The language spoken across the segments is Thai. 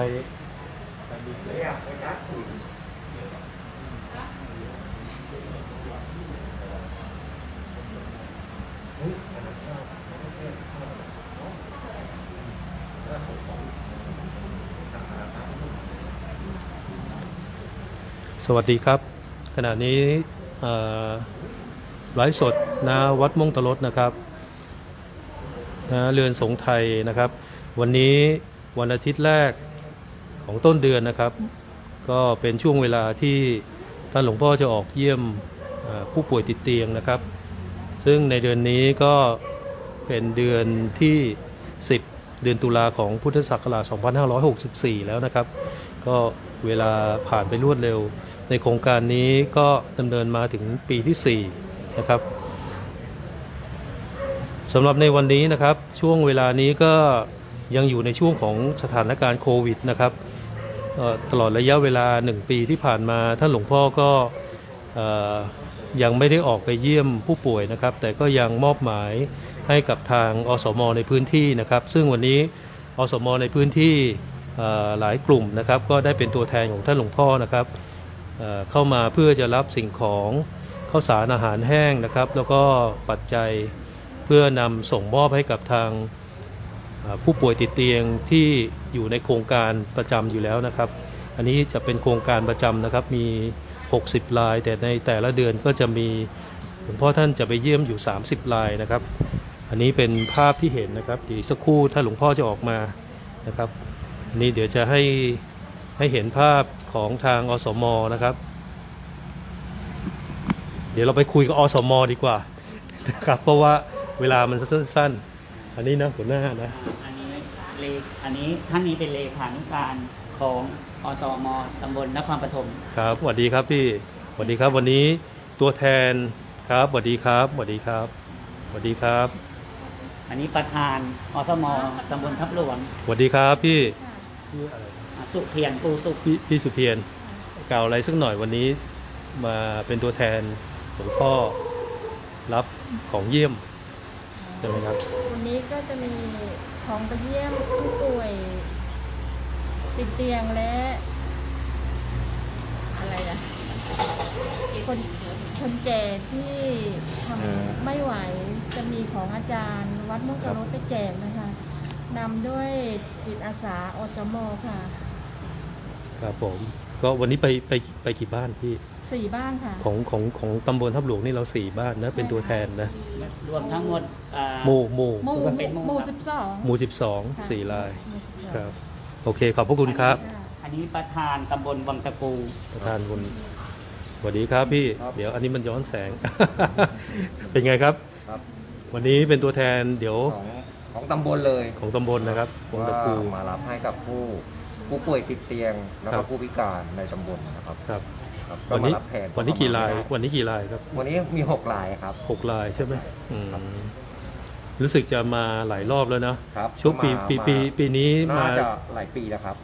ใครสวัสดีครับ ขณะนี้ไลฟ์สดณวัดม่งตะลดนะครับนะเรือนสงไทยนะครับ วันนี้วันอาทิตย์แรก ของต้นเดือนนะครับ ก็เป็นช่วงเวลาที่ท่านหลวงพ่อจะออกเยี่ยมผู้ป่วยติดเตียงนะครับ ซึ่งในเดือนนี้ก็เป็นเดือนที่ 10 เดือนตุลาของพุทธศักราช 2564 แล้วนะครับ ก็เวลาผ่านไปรวดเร็ว ในโครงการนี้ก็ดำเนินมาถึงปีที่ 4 นะครับสำหรับในวันนี้นะครับช่วงเวลานี้ก็ยังอยู่ในช่วงของสถานการณ์โควิดนะครับ ตลอดระยะเวลา1ปีที่ผ่านมาท่านหลวงพ่อก็อยังไม่ได้ออกไปเยี่ยมผู้ป่วยนะครับ แต่ก็ยังมอบหมายให้กับทางอสมในพื้นที่นะครับ ซึ่งวันนี้อสมในพื้นที่หลายกลุ่มนะครับ ก็ได้เป็นตัวแทนของท่านหลวงพ่อนะครับเเข้ามาเพื่อจะรับสิ่งของข้าวสารอาหารแห้งนะครับ แล้วก็ปัจจัยเพื่อนำส่งมอบให้กับทาง ผู้ป่วยติดเตียงที่อยู่ในโครงการประจำอยู่แล้วนะครับ อันนี้จะเป็นโครงการประจำนะครับมี 60 ราย แต่ในแต่ละเดือนก็จะมีหลวงพ่อท่านจะไปเยี่ยมอยู่ 30 รายนะครับ อันนี้เป็นภาพที่เห็นนะครับเดียวสักครู่ถ้าหลวงพ่อจะออกมานะครับอันนี้เดี๋ยวจะให้ให้เห็นภาพของทางอสมนะครับ เดี๋ยวเราไปคุยกับอสมดีกว่านะครับเพราะว่าเวลามันสั้นๆ อันนี้นะหัวหน้านะ อันนี้เลอันนี้ท่านนี้เป็นเลขานุการของอสมตำบลนครปฐมครับสวัสดีครับพี่สวัสดีครับ วันนี้ตัวแทนครับสวัสดีครับสวัสดีครับสวัสดีครับอันนี้ประธานอสมตำบลทับหลวงสวัสดีครับพี่อะสุเพียรปูสุขพี่พี่สุเพียรกล่าวอะไรสักหน่อยวันนี้มาเป็นตัวแทนหลวงพ่อรับของเยี่ยม ใช่ไหมครับ วันนี้ก็จะมีของไปเยี่ยมผู้ป่วย ติดเตียงและ อะไรนะคนคนแก่ที่ทเออำไม่ไหวจะมีของอาจารย์วัดมุกครัรบถไปแจกนะคะนำด้วยจิตอาสาอสมค่ะ ครับผม ก็วันนี้ไปไปไปกี่บ้านพี่ สี่บ้านค่ะ ของของของตำบลทับหลวงนี่เราสี่บ้านนะเป็นตัวแทนนะรวมทั้งหมดอ่า หมู่หมู่หมู่ใช่ปะเป็นหมู่หมู่ครับสิบสอง หมู่สิบสองค่ะสี่ลายหมู่สิบสองครับโอเคขอบพระคุณครับค่ะอันนี้ประธานตำบลวังตะกูประธานคุณสวัสดีครับพี่ครับเดี๋ยวอันนี้มันย้อนแสง เป็นไงครับ ครับ วันนี้เป็นตัวแทนเดี๋ยวของของตำบลเลยของตำบลนะครับวงว่าตะกูมารับให้กับผู้ผู้ป่วยติดเตียง แล้วครัก็บ ผู้พิการในตำบลนะครับ ครับ ครับก็วันมานี้รับแทนวันนี้กี่ลายเข้มวันนี้กี่ลายครับวันนี้มีหกลายครับ หกลายใช่ไหมอืมรู้สึกจะมาหลายรอบแล้วนะครับช่วงปีมาปีมาปีปีนี้มา น่าจะหลายปีแล้วครับ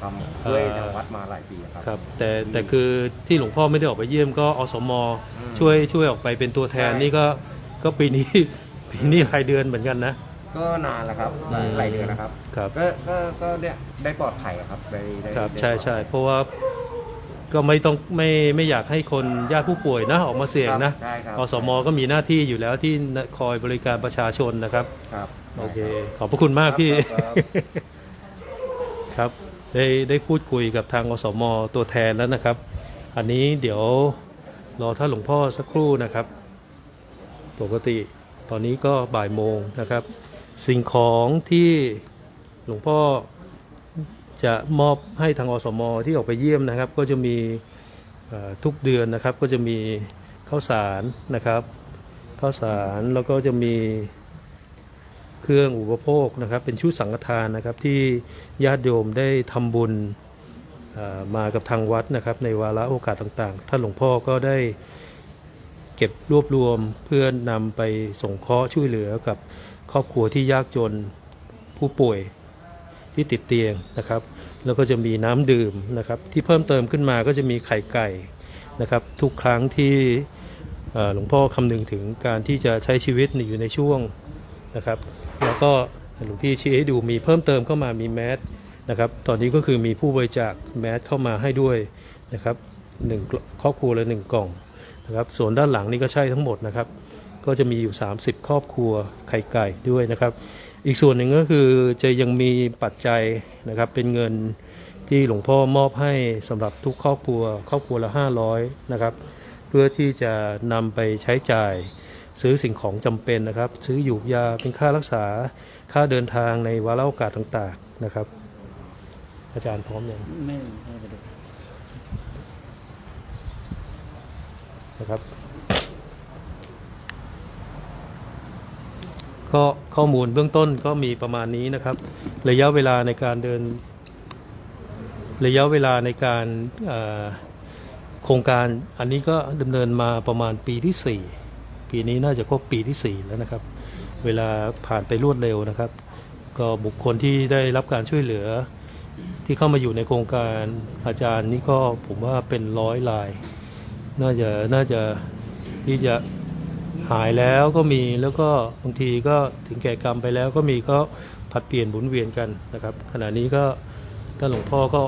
ทำช่วยเอ่อทางวัดมาหลายปีครับ ครับ แต่แต่คือที่หลวงพ่อไม่ได้ออกไปเยี่ยมก็อสมอืมช่วยช่วยออกไปเป็นตัวแทนใช่ นี่ก็ก็ปีนี้ ปีนี้รายเดือนเหมือนกันนะ ก็นานแล้วครับหลายหลายเดือนนะครับ ครับก็ก็ก็เนี่ยได้ปลอดภัยครับได้ได้ครับได้ใช่ปลอดภัย ใช่เพราะว่า ก็ไม่ต้องไม่ไม่อยากให้คนญาติผู้ป่วยนะออกมาเสี่ยงนะใช่ครับอสมก็มีหน้าที่อยู่แล้วที่คอยบริการประชาชนนะครับ ครับโอเค ขอบพระคุณมากพี่ ครับครับได้ได้พูดคุยกับทางอสมตัวแทนแล้วนะครับ อันนี้เดี๋ยวรอท่านหลวงพ่อสักครู่นะครับ ปกติตอนนี้ก็บ่ายโมงนะครับ สิ่งของที่หลวงพ่อ จะมอบให้ทางอสมที่ออกไปเยี่ยมนะครับ ก็จะมีทุกเดือนนะครับก็จะมีข้าวสารนะครับข้าวสารแล้วก็จะมีเครื่องอุปโภคนะครับ เป็นชุดสังฆทานนะครับที่ญาติโยมได้ทำบุญมากับทางวัดนะครับ ในวาระโอกาสต่างๆ ท่านหลวงพ่อก็ได้เก็บรวบรวมเพื่อนำไปส่งเคราะห์ช่วยเหลือกับครอบครัวที่ยากจนผู้ป่วย ที่ติดเตียงนะครับ แล้วก็จะมีน้ำดื่มนะครับ ที่เพิ่มเติมขึ้นมาก็จะมีไข่ไก่นะครับ ทุกครั้งที่หลวงพ่อคำนึงถึงการที่จะใช้ชีวิตอยู่ในช่วงนะครับ แล้วก็หลวงพี่ชี้ให้ดูมีเพิ่มเติมเข้ามามีแมสนะครับ ตอนนี้ก็คือมีผู้บริจาคแมสเข้ามาให้ด้วยนะครับหนึ่งครอบครัวละหนึ่งกล่องนะครับ ส่วนด้านหลังนี่ก็ใช่ทั้งหมดนะครับ ก็จะมีอยู่ 30 ครอบครัวไข่ไก่ด้วยนะครับ อีกส่วนหนึ่งก็คือจะยังมีปัจจัยนะครับเป็นเงินที่หลวงพ่อมอบให้สำหรับทุกครอบครัว ครอบครัวละ 500นะครับเพื่อที่จะนำไปใช้จ่ายซื้อสิ่งของจำเป็นนะครับ ซื้อหยูกยาเป็นค่ารักษาค่าเดินทางในวาระโอกาสต่างๆนะครับ อาจารย์พร้อมยังไม่ไม่ไปดูนะครับ ก็ข้อมูลเบื้องต้นก็มีประมาณนี้นะครับ ระยะเวลาในการเดิน ระยะเวลาในการโครงการอันนี้ก็ดำเนินมาประมาณปีที่ 4 ปีนี้น่าจะครบปีที่ 4 แล้วนะครับ เวลาผ่านไปรวดเร็วนะครับ ก็บุคคลที่ได้รับการช่วยเหลือ ที่เข้ามาอยู่ในโครงการอาจารย์นี่ก็ผมว่าเป็นร้อยลาย น่าจะน่าจะที่จะ หายแล้วก็มีแล้วก็บางทีก็ถึงแก่กรรมไปแล้วก็มีก็ผัดเปลี่ยนหมุนเวียนกันนะครับ ขณะนี้ก็ท่านหลวงพ่อก็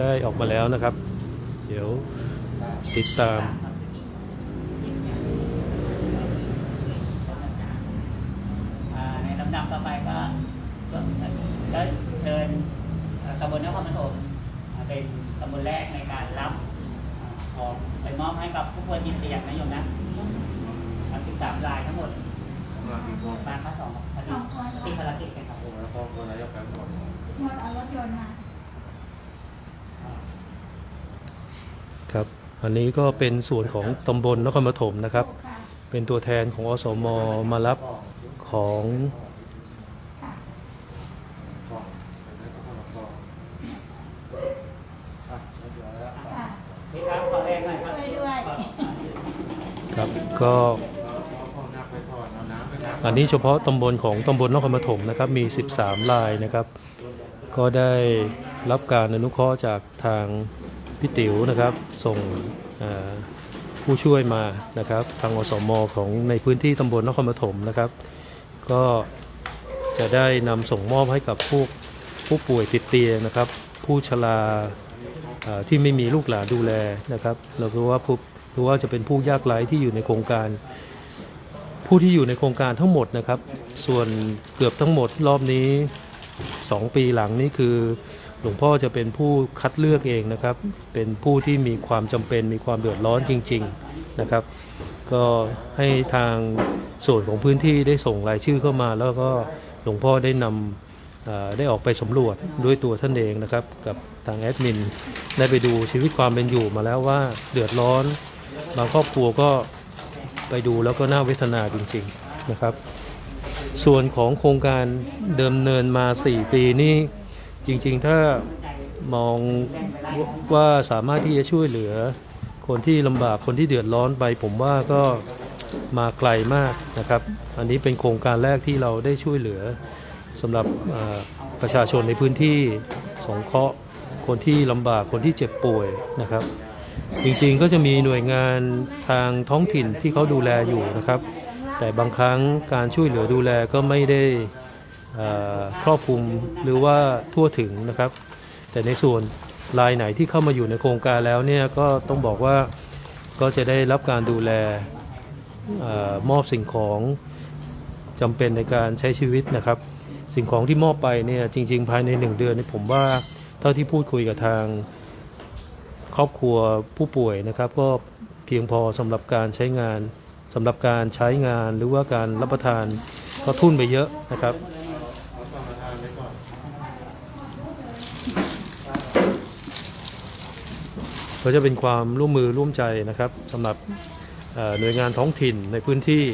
ได้ออกมาแล้วนะครับ เดี๋ยวติดตาม อ่าในลำดับต่อไปก็ก็ก็เชิญเอ่อตำบลนครปฐมอ่าเป็นตำบลแรกในการรับอ่าของไปมอบให้กับผู้ป่วยจิตเตียงนะโยมนะทั้ง13รายทั้งหมดมาข้อสองพอดีที่ภารกิจกันครับ งดเอารถยนต์มา ครับ อันนี้ก็เป็นส่วนของตำบลนครปฐมนะครับ เป็นตัวแทนของอสมมารับของครับขอแรงหน่อยครับช่วยด้วยครับก็อันนี้เฉพาะตำบลของตำบลนครปฐมนะครับมี 13รายนะครับ ก็ได้รับการอนุเคราะห์จากทาง พี่ติ๋วนะครับส่งผู้ช่วยมานะครับทางอสมของในพื้นที่ตำบลนครปฐมนะครับ ก็จะได้นำส่งมอบให้กับผู้ผู้ป่วยติดเตียงนะครับ ผู้ชราที่ไม่มีลูกหลานดูแลนะครับเรารู้ว่าผู้รู้ว่าจะเป็นผู้ยากไร้ที่อยู่ในโครงการ ผู้ที่อยู่ในโครงการทั้งหมดนะครับ ส่วนเกือบทั้งหมดรอบนี้ 2 ปีหลังนี่คือ หลวงพ่อจะเป็นผู้คัดเลือกเองนะครับ เป็นผู้ที่มีความจำเป็นมีความเดือดร้อนจริง ๆนะครับ ก็ให้ทางส่วนของพื้นที่ได้ส่งรายชื่อเข้ามา แล้วก็หลวงพ่อได้นำได้ออกไปสำรวจด้วยตัวท่านเองนะครับ กับทางแอดมินได้ไปดูชีวิตความเป็นอยู่มาแล้วว่าเดือดร้อน บางครอบครัวก็ไปดูแล้วก็น่าเวทนาจริง ๆนะครับ ส่วนของโครงการเดิมเนินมา 4 ปีนี่ จริงๆ ถ้ามองว่าสามารถที่จะช่วยเหลือ คนที่ลำบากคนที่เดือดร้อนไป ผมว่าก็มาไกลมากนะครับ อันนี้เป็นโครงการแรกที่เราได้ช่วยเหลือสำหรับประชาชนในพื้นที่สงเคราะห์คนที่ลำบากคนที่เจ็บป่วยนะครับ จริงๆก็จะมีหน่วยงานทางท้องถิ่นที่เขาดูแลอยู่นะครับ แต่บางครั้งการช่วยเหลือดูแลก็ไม่ได้ ครอบคลุมหรือว่าทั่วถึงนะครับ แต่ในส่วนรายไหนที่เข้ามาอยู่ในโครงการแล้วเนี่ยก็ต้องบอกว่าก็จะได้รับการดูแลอมอบสิ่งของจำเป็นในการใช้ชีวิตนะครับ สิ่งของที่มอบไปเนี่ยจริง ๆ ภายในหนึ่งเดือนนี่ผมว่าเท่าที่พูดคุยกับทางครอบครัวผู้ป่วยนะครับ ก็เพียงพอสำหรับการใช้งานสำหรับการใช้งานหรือว่าการรับประทานก็ทุ่นไปเยอะนะครับ ก็จะเป็นความร่วมมือร่วมใจนะครับสำหรับเอ่อหน่วยงานท้องถิ่นในพื้นที่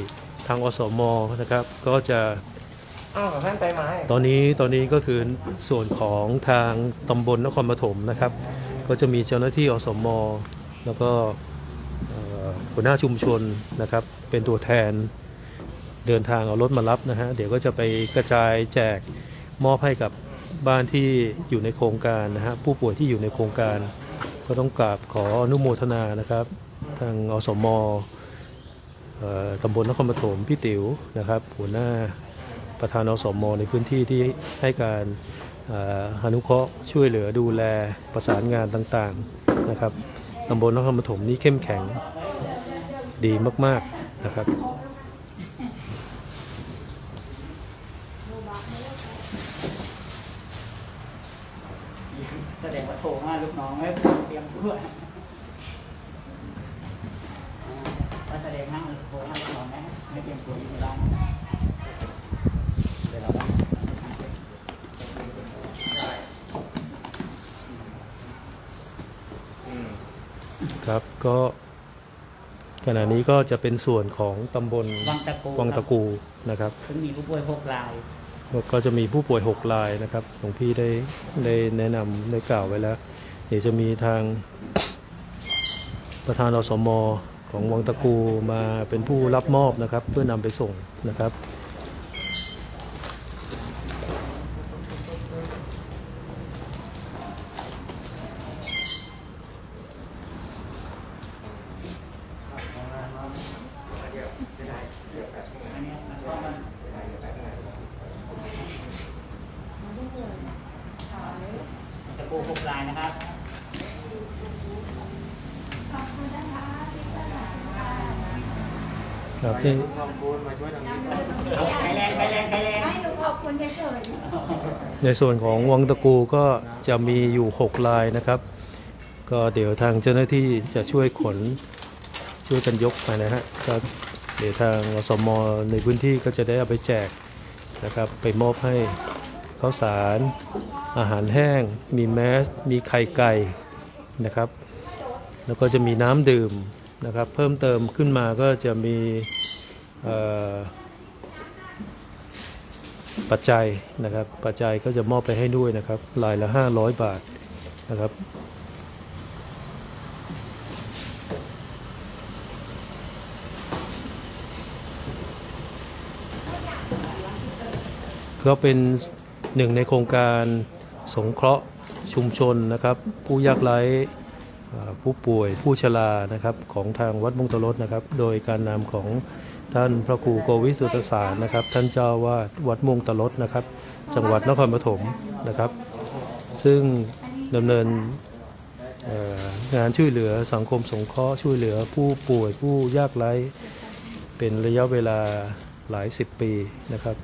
ทางอสมนะครับก็จะอ้าวท่านไปไหมตอนนี้ตอนนี้ก็คือส่วนของทางตำบลนครปฐมนะครับ ก็จะมีเจ้าหน้าที่อสมแล้วก็เอ่อหัวหน้าชุมชนนะครับ เป็นตัวแทนเดินทางเอารถมารับนะฮะเดี๋ยวก็จะไปกระจายแจกมอบให้กับบ้านที่อยู่ในโครงการนะฮะผู้ป่วยที่อยู่ในโครงการ ก็ต้องกราบขออนุโมทนานะครับ ทางอสมตำบลนครปฐมพี่ติ๋วนะครับ หัวหน้าประธานอสมในพื้นที่ที่ให้การอนุเคราะห์ช่วยเหลือดูแลประสานงานต่างๆนะครับตำบลนครปฐมนี่เข้มแข็งดีมากๆนะครับแสดงว่าโทรมาลูกน้องให้ เตรียมตัวก็แสดงห้างโทรมาลูกน้องนะให้เตรียมตัวอยู่ที่บ้านเดี๋ยวเราต้องครับก็ขณะนี้ก็จะเป็นส่วนของตำบลวังตะกูวังตะกูนะครับซึ่งมีผู้ป่วยหกราย ก็ก็จะมีผู้ป่วย6รายนะครับหลวงพี่ได้ได้แนะนำได้กล่าวไว้แล้วเดี๋ยวจะมีทางประธานอสมของวังตะกูมาเป็นผู้รับมอบนะครับ เพื่อนำไปส่งนะครับอันเนี้ยมันก็มันตะกูหกรายนะครับ ครับนี่ขอบคุณมาช่วยทางนี้ก่ใช้แรงใช้แรงใช้แรงให้หนูขอบคุณเฉยในส่วนของวังตะกูก็จะมีอยู่ 6 ลายนะครับ ก็เดี๋ยวทางเจ้าหน้าที่จะช่วยขนช่วยกันยกมานะฮะก็เดี๋ยวทางอสมในพื้นที่ก็จะได้เอาไปแจกนะครับ ไปมอบให้ข้าวสาร อาหารแห้ง มีแมส มีไข่ไก่นะครับ แล้วก็จะมีน้ำดื่ม นะครับเพิ่มเติมขึ้นมาก็จะมีปัจจัยนะครับปัจจัยก็จะมอบไปให้ด้วยนะครับรายละ 500 บาทนะครับก็เป็นหนึ่งในโครงการสงเคราะห์ชุมชนนะครับ ผู้ยากไร้ ผู้ป่วยผู้ชรานะครับของทางวัดมุงตรสนะครับ โดยการนำของท่านพระครูโกวิสุทธสารนะครับ ท่านเจ้าวาดวัดมุงตรสนะครับ จังหวัดนครปฐมนะครับ ซึ่งดำเนินงานช่วยเหลือสังคมสงเคราะห์ช่วยเหลือผู้ป่วยผู้ยากไร้เป็นระยะเวลาหลายสิบปีนะครับ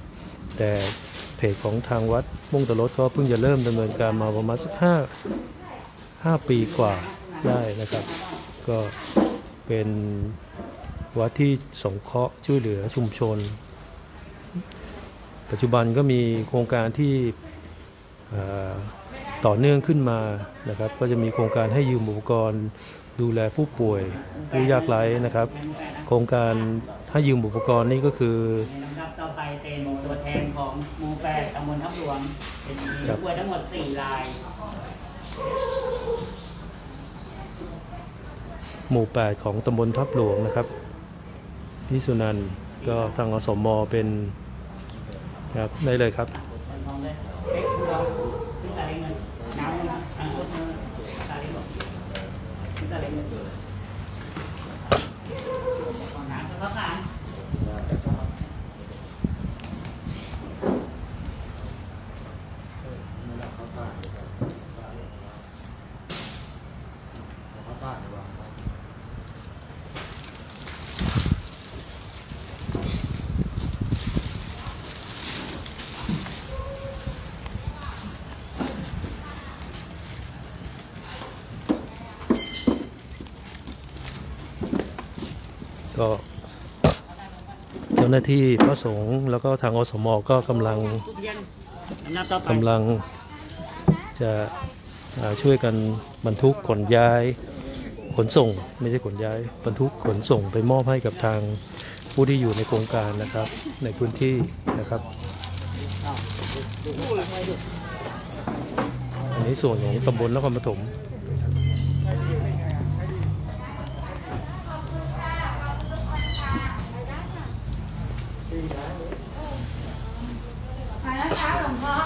แต่เพจของทางวัดมุ่งตะลดก็เพิ่งจะเริ่มดำเนินการมาประมาณสักห้าห้าปีกว่า ได้นะครับ ก็เป็นวัดที่สงเคราะห์ช่วยเหลือชุมชน ปัจจุบันก็มีโครงการที่ต่อเนื่องขึ้นมานะครับ ก็จะมีโครงการให้ยืมอุปกรณ์ดูแลผู้ป่วยผู้ยากไร้นะครับ โครงการให้ยืมอุปกรณ์นี่ก็คือในลำดับต่อไปเป็นตัวแทนของหมู่แปดตำบลทับหลวงเป็นผู้ป่วยทั้งหมดสี่ราย หมู่ 8 ของตำบลทับหลวงนะครับพี่สุนันก็ทางอสมเป็นครับได้เลยครับ มองเลยเอ๊ะคุณลองขึ้นตาเล็งเงินน้ำนะทางต้นมือตาเล็งบอกขึ้นตาเล็งเงินของน้ำก็ผ่าน ก็เจ้าหน้าที่พระสงฆ์แล้วก็ทางอสมก็กำลังทุเรียนลำดับต่อไปกำลังจะอ่าช่วยกันบรรทุกขนย้ายขนส่ง ไม่ใช่ขนย้าย บรรทุกขนส่งไปมอบให้กับทางผู้ที่อยู่ในโครงการนะครับ ในพื้นที่นะครับ อันนี้ส่วนของตำบลนครปฐม ๆไปแล้วจ้าหลวงพ่อ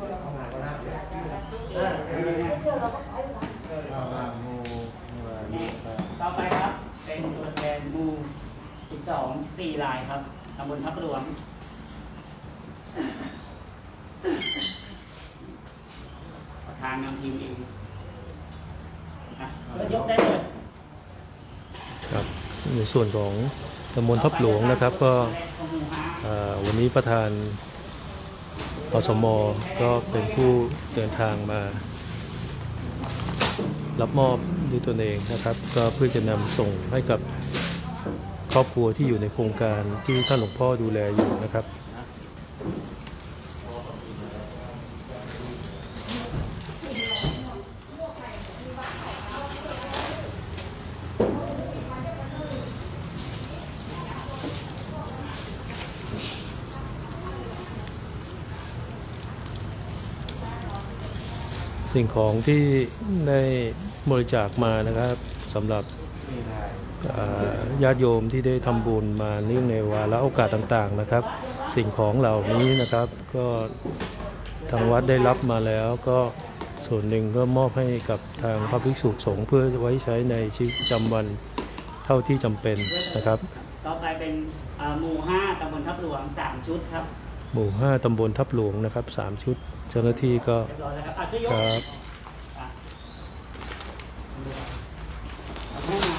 ท ทำงานก็น่าเกลียดเออเออเออเอามางูงูอะไรงูอะไร ต่อไปครับ เป็นตัวแทนหมู่ 12 4ลายครับตำบลทับหลวงทางนำทีมเองอะก็ยกได้เลย ครับในส่วนของตำบลทับหลวงนะครับก็เอ่อวันนี้ประธานอสมก็เป็นผู้เดินทางมา รับมอบด้วยตนเองนะครับ ก็เพื่อจะนำส่งให้กับ ครอบครัวที่อยู่ในโครงการที่ท่านหลวงพ่อดูแลอยู่นะครับ สิ่งของที่ได้บริจาคมานะครับสำหรับ ญาติโยมที่ได้ทำบุญมาเนื่องในวาระโอกาสต่างๆนะครับ สิ่งของเหล่านี้นะครับ ก็ทางวัดได้รับมาแล้วก็ส่วนหนึ่งก็มอบให้กับทางพระภิกษุสงฆ์เพื่อไว้ใช้ในชีวิตประจำวันเท่าที่จำเป็นนะครับ ต่อไปเป็นอ่าหมู่ห้าตำบลทับหลวง3ชุดครับ หมู่5ตำบลทับหลวงนะครับ3ชุด เจ้าหน้าที่ก็เรีย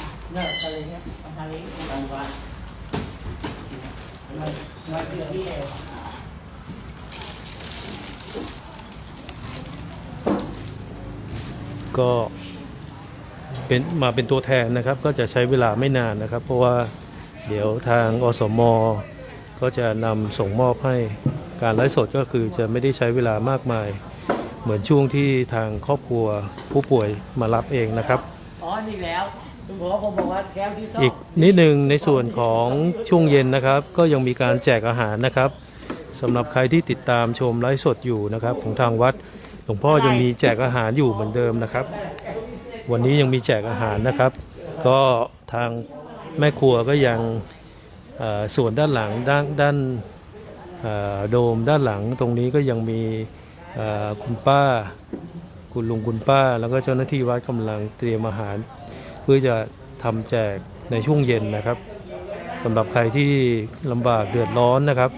บ ร้อยแล้วครับอะช่วยทะเลเนี่ยมาทะเลบางวันมาเจอที่เอวก็เป็นมาเป็นตัวแทนนะครับ ก็จะใช้เวลาไม่นานนะครับ เพราะว่าเดี๋ยวทางอสมก็จะนำส่งมอบให้การไลฟ์สดก็คือจะไม่ได้ใช้เวลามากมาย เหมือนช่วงที่ทางครอบครัวผู้ป่วยมารับเองนะครับ อ๋อนี่แล้ว คุณพ่อผมบอกว่าแก้วที่ชอบอีกนิดหนึ่งในส่วนของช่วงเย็นนะครับ ก็ยังมีการแจกอาหารนะครับสำหรับใครที่ติดตามชมไลฟ์สดอยู่นะครับ ของทางวัดหลวงพ่อยังมีแจกอาหารอยู่เหมือนเดิมนะครับ วันนี้ยังมีแจกอาหารนะครับ ก็ทางแม่ครัวก็ยังเอ่อส่วนด้านหลังด้านด้านเอ่อโดมด้านหลังตรงนี้ก็ยังมีเอ่อคุณป้า คุณลุงคุณป้า แล้วก็เจ้าหน้าที่วัดกำลังเตรียมอาหาร เพื่อจะทำแจกในช่วงเย็นนะครับสำหรับใครที่ลำบากเดือดร้อนนะครับ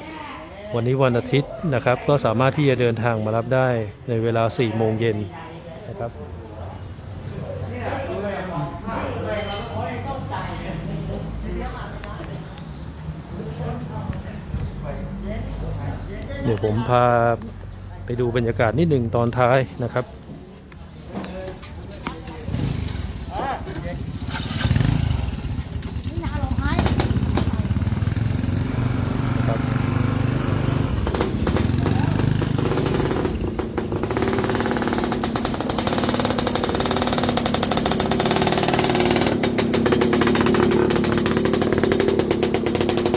วันนี้วันอาทิตย์นะครับ ก็สามารถที่จะเดินทางมารับได้ในเวลา4โมงเย็นนะครับเดี๋ยวผมพาไปดูบรรยากาศนิดหนึ่งตอนท้ายนะครับ นี่นาลงให้ ครับ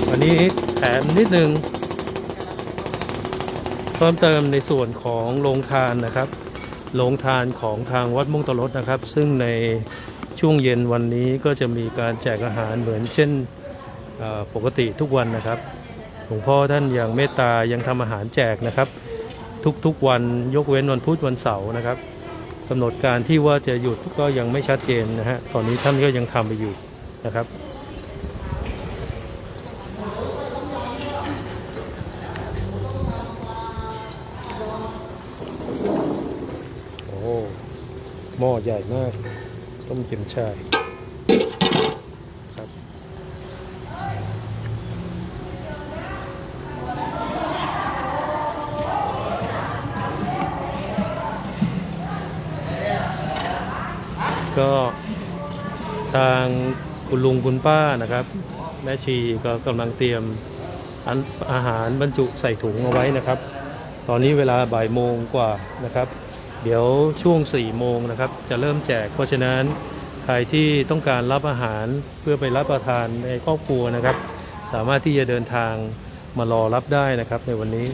วันนี้แถม นิดนึงเพิ่มเติมในส่วนของโรงทานนะครับโรงทานของทางวัดมุ่งตลดนะครับ ซึ่งในช่วงเย็นวันนี้ก็จะมีการแจกอาหารเหมือนเช่นปกติทุกวันนะครับหลวงพ่อท่านยังเมตตายังทำอาหารแจกนะครับ ทุกๆวันยกเว้นวันพุธวันเสาร์นะครับกำหนดการที่ว่าจะหยุดก็ยังไม่ชัดเจนนะฮะตอนนี้ท่านก็ยังทำไปอยู่นะครับ หม้อใหญ่มาก ต้มเข็มชายครับก็ทางคุณลุงคุณป้านะครับ แม่ชีก็กำลังเตรียมอันอาหารบรรจุใส่ถุงเอาไว้นะครับ ตอนนี้เวลาบ่ายโมงกว่านะครับ เดี๋ยวช่วง4ี่โมงนะครับ จะเริ่มแจก เพราะฉะนั้นใครที่ต้องการรับอาหารเพื่อไปรับประทานในครอบครัวนะครับ สามารถที่จะเดินทางมารอรับได้นะครับ ในวันนี้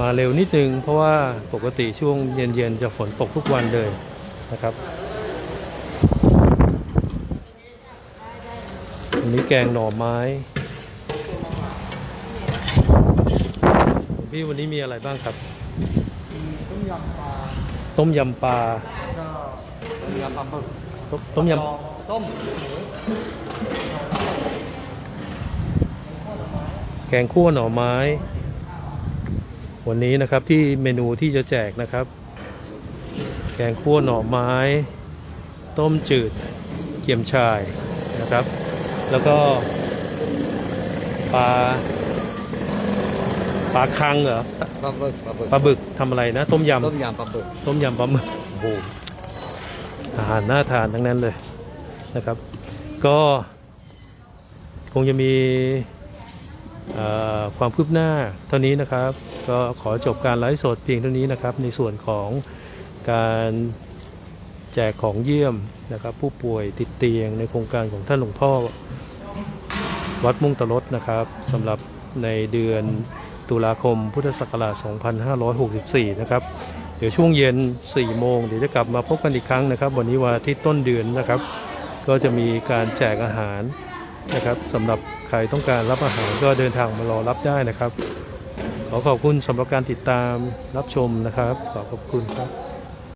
มาเร็วนิดนึง เพราะว่าปกติช่วงเย็นๆจะฝนตกทุกวันเลยนะครับอันนี้แกงหน่อไม้พี่วันนี้มีอะไรบ้างครับต้มยำปลา ต้มยำปลา ก็ต้มยำปลาหมึกต้มต้มยต้มำแกงคั่วหน่อไม้ วันนี้นะครับที่เมนูที่จะแจกนะครับ แกงคั่วหน่อไม้ ต้มจืดเกี๊ยมชายนะครับ แล้วก็ปลา ปลาคังเหรอปลาหมึกปลาหมึกปลาบึกทำอะไรนะ ต้มยำต้มยำปลาหมึกต้มยำปลาหมึกโอ้โหอาหารน่าทานทั้งนั้นเลยนะครับ ก็คงจะมีเอ่อความคืบหน้าเท่านี้นะครับ ก็ขอจบการไลฟ์สดเพียงเท่านี้นะครับ ในส่วนของการแจกของเยี่ยมนะครับ ผู้ป่วยติดเตียงในโครงการของท่านหลวงพ่อวัดมุ่งตะลดนะครับสำหรับในเดือน ตุลาคมพุทธศักราช 2564 นะครับ เดี๋ยวช่วงเย็น 4 โมงเดี๋ยวจะกลับมาพบกันอีกครั้งนะครับ วันนี้วันที่ต้นเดือนนะครับ ก็จะมีการแจกอาหารนะครับสำหรับใครต้องการรับอาหารก็เดินทางมารอรับได้นะครับ ขอขอบคุณสำหรับการติดตามรับชมนะครับ ขอขอบคุณครับ